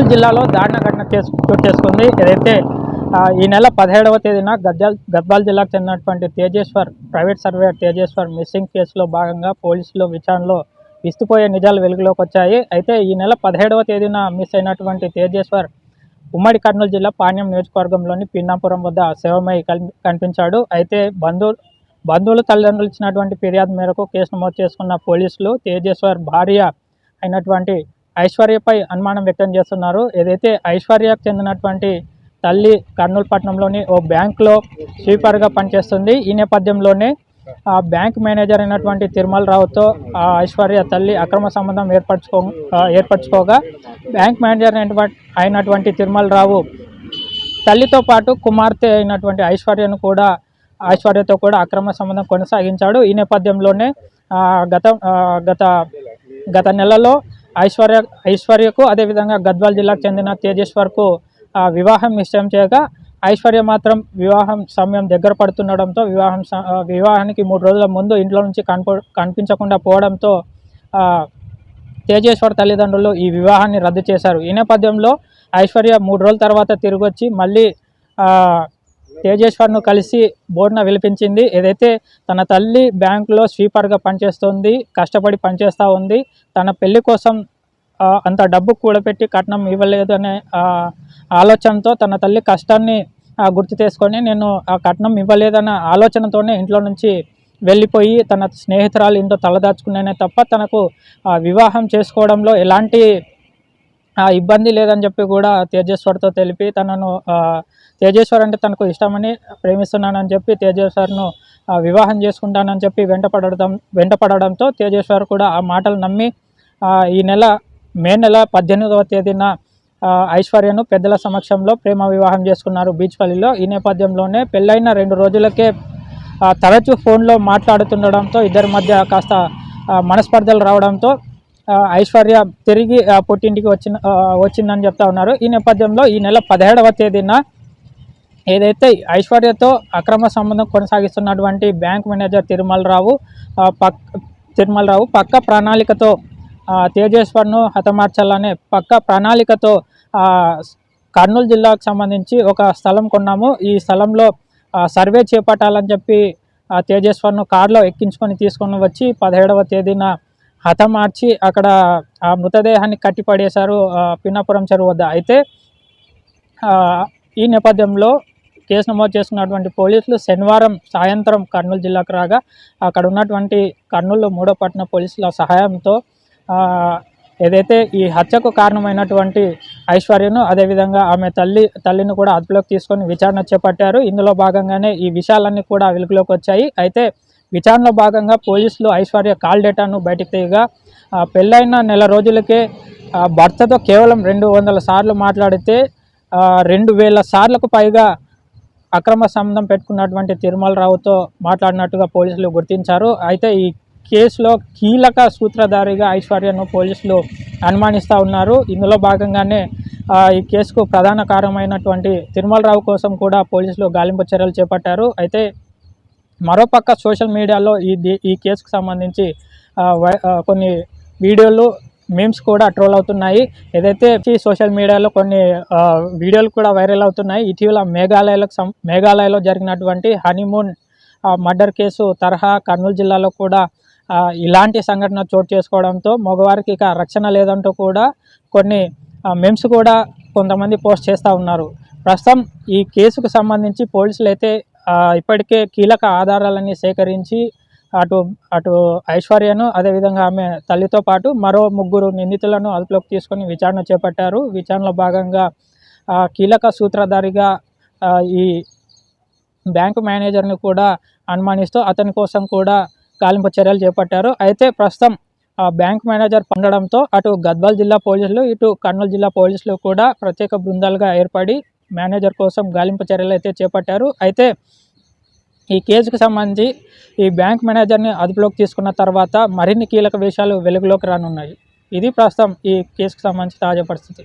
కర్నూలు జిల్లాలో దారుణ ఘటన చేసు చోటు చేసుకుంది. ఏదైతే ఈ నెల పదిహేడవ తేదీన గద్వాల్ గద్వాల్ జిల్లాకు చెందినటువంటి Tejeshwar private surveyor Tejeshwar missing కేసులో భాగంగా పోలీసులు విచారణలో విస్తుపోయే నిజాలు వెలుగులోకి వచ్చాయి. అయితే ఈ నెల పదిహేడవ తేదీన మిస్ అయినటువంటి తేజేశ్వర్ ఉమ్మడి కర్నూలు జిల్లా పాణ్యం నియోజకవర్గంలోని పిన్నాపురం వద్ద శవమై కన్- కనిపించాడు. అయితే బంధువు బంధువుల తల్లిదండ్రులు ఇచ్చినటువంటి ఫిర్యాదు మేరకు కేసు నమోదు చేసుకున్న పోలీసులు తేజేశ్వర్ భార్య అయినటువంటి ఐశ్వర్యపై అనుమానం వ్యక్తం చేస్తున్నారు. ఏదైతే ఐశ్వర్యకు చెందినటువంటి తల్లి కర్నూలు పట్టణంలోని ఓ బ్యాంకులో స్వీపర్గా పనిచేస్తుంది. ఈ నేపథ్యంలోనే ఆ బ్యాంక్ మేనేజర్ అయినటువంటి తిరుమల రావుతో ఆ ఐశ్వర్య తల్లి అక్రమ సంబంధం ఏర్పరచుకో ఏర్పరచుకోగా బ్యాంక్ మేనేజర్ అయినటువంటి అయినటువంటి తిరుమల రావు తల్లితో పాటు కుమార్తె అయినటువంటి ఐశ్వర్యను కూడా ఐశ్వర్యతో కూడా అక్రమ సంబంధం కొనసాగించాడు. ఈ నేపథ్యంలోనే గత గత గత నెలలో ఐశ్వర్య ఐశ్వర్యకు అదేవిధంగా గద్వాల్ జిల్లాకు చెందిన తేజేశ్వర్కు వివాహం నిశ్చయం చేయగా ఐశ్వర్య మాత్రం వివాహం సమయం దగ్గర పడుతుండడంతో వివాహం స- వివాహానికి మూడు రోజుల ముందు ఇంట్లో నుంచి కనప కనిపించకుండా పోవడంతో తేజేశ్వర్ తల్లిదండ్రులు ఈ వివాహాన్ని రద్దు చేశారు. ఈ నేపథ్యంలో ఐశ్వర్య మూడు రోజుల తర్వాత తిరిగి వచ్చి మళ్ళీ తేజేశ్వర్ను కలిసి బోర్డున విలిపించింది ఏదైతే తన తల్లి బ్యాంకులో స్వీపర్గా పనిచేస్తుంది కష్టపడి పనిచేస్తూ ఉంది తన పెళ్ళి కోసం అంత డబ్బు కూడబెట్టి కట్నం ఇవ్వలేదు అనే ఆలోచనతో తన తల్లి కష్టాన్ని గుర్తు చేసుకొని నేను ఆ కట్నం ఇవ్వలేదన్న ఆలోచనతోనే ఇంట్లో నుంచి వెళ్ళిపోయి తన స్నేహితురాలు ఇంట్లో తలదాచుకున్నానే తప్ప తనకు వివాహం చేసుకోవడంలో ఎలాంటి ఇబ్బంది లేదని చెప్పి కూడా తేజేశ్వర్తో తెలిపి తనను తేజేశ్వర్ అంటే తనకు ఇష్టమని ప్రేమిస్తున్నానని చెప్పి తేజేశ్వర్ను వివాహం చేసుకుంటానని చెప్పి వెంటపడడం వెంటపడడంతో తేజేశ్వర్ కూడా ఆ మాటలు నమ్మి ఈ నెల మే నెల పద్దెనిమిదవ తేదీన ఐశ్వర్యను పెద్దల సమక్షంలో ప్రేమ వివాహం చేసుకున్నారు బీచ్పల్లిలో. ఈ నేపథ్యంలోనే పెళ్ళైన రెండు రోజులకే తరచూ ఫోన్లో మాట్లాడుతుండడంతో ఇద్దరి మధ్య కాస్త మనస్పర్ధలు రావడంతో ఐశ్వర్య తిరిగి పుట్టింటికి వచ్చిన వచ్చిందని చెప్తా ఉన్నారు. ఈ నేపథ్యంలో ఈ నెల పదిహేడవ తేదీన ఏదైతే ఐశ్వర్యతో అక్రమ సంబంధం కొనసాగిస్తున్నటువంటి బ్యాంక్ మేనేజర్ తిరుమలరావు పక్ తిరుమలరావు పక్క ప్రణాళికతో తేజేశ్వర్ను హతమార్చాలనే పక్క ప్రణాళికతో కర్నూలు జిల్లాకు సంబంధించి ఒక స్థలం కొన్నాము. ఈ స్థలంలో సర్వే చేపట్టాలని చెప్పి తేజేశ్వర్ను కారులో ఎక్కించుకొని తీసుకొని వచ్చి పదిహేడవ తేదీన హతమార్చి అక్కడ ఆ మృతదేహాన్ని కట్టిపడేశారు పిన్నపురం పిన్నాపురం చెరువు వద్ద. అయితే ఈ నేపథ్యంలో కేసు నమోదు చేసుకున్నటువంటి పోలీసులు శనివారం సాయంత్రం కర్నూలు జిల్లాకు రాగా అక్కడ ఉన్నటువంటి కర్నూలు మూడో పట్టణ పోలీసుల సహాయంతో ఏదైతే ఈ హత్యకు కారణమైనటువంటి ఐశ్వర్యను అదేవిధంగా ఆమె తల్లి తల్లిని కూడా అదుపులోకి తీసుకొని విచారణ చేపట్టారు. ఇందులో భాగంగానే ఈ విషయాలన్నీ కూడా వెలుగులోకి వచ్చాయి. అయితే విచారణలో భాగంగా పోలీసులు ఐశ్వర్య కాల్ డేటాను బయటకు తీయగా పెళ్ళైన నెల రోజులకే భర్తతో కేవలం రెండు వందల సార్లు మాట్లాడితే రెండు వేల సార్లకు పైగా అక్రమ సంబంధం పెట్టుకున్నటువంటి తిరుమల రావుతో మాట్లాడినట్టుగా పోలీసులు గుర్తించారు. అయితే ఈ కేసులో కీలక సూత్రధారిగా ఐశ్వర్యను పోలీసులు అనుమానిస్తూ ఉన్నారు. ఇందులో భాగంగానే ఈ కేసుకు ప్రధాన కారణమైనటువంటి తిరుమల రావు కోసం కూడా పోలీసులు గాలింపు చర్యలు చేపట్టారు. అయితే మరోపక్క సోషల్ మీడియాలో ఈ ఈ కేసుకు సంబంధించి వై- కొన్ని వీడియోలు మీమ్స్ కూడా ట్రోల్ అవుతున్నాయి. ఏదైతే సోషల్ మీడియాలో కొన్ని వీడియోలు కూడా వైరల్ అవుతున్నాయి ఇటీవల మేఘాలయలకు సం మేఘాలయలో జరిగినటువంటి హనీమూన్ మర్డర్ కేసు తరహా కర్నూలు జిల్లాలో కూడా ఇలాంటి సంఘటన చోటు చేసుకోవడంతో మగవారికి ఇక రక్షణ లేదంటూ కూడా కొన్ని మెమ్స్ కూడా కొంతమంది పోస్ట్ చేస్తూ ఉన్నారు. ప్రస్తుతం ఈ కేసుకు సంబంధించి పోలీసులు అయితే ఇప్పటికే కీలక ఆధారాలన్నీ సేకరించి అటు అటు ఐశ్వర్యను అదేవిధంగా ఆమె తల్లితో పాటు మరో ముగ్గురు నిందితులను అదుపులోకి తీసుకొని విచారణ చేపట్టారు. విచారణలో భాగంగా ఆ, కీలక సూత్రధారిగా ఈ బ్యాంకు మేనేజర్ని కూడా అనుమానిస్తూ అతని కోసం కూడా గాలింపు చర్యలు చేపట్టారు. అయితే ప్రస్తుతం ఆ బ్యాంక్ మేనేజర్ పొందడంతో అటు గద్వాల్ జిల్లా పోలీసులు ఇటు కర్నూలు జిల్లా పోలీసులు కూడా ప్రత్యేక బృందాలుగా ఏర్పడి మేనేజర్ కోసం గాలింపు చర్యలు అయితే చేపట్టారు. అయితే ఈ కేసుకు సంబంధించి ఈ బ్యాంక్ మేనేజర్ని అదుపులోకి తీసుకున్న తర్వాత మరిన్ని కీలక విషయాలు వెలుగులోకి రానున్నాయి. ఇది ప్రస్తుతం ఈ కేసుకు సంబంధించి తాజా పరిస్థితి.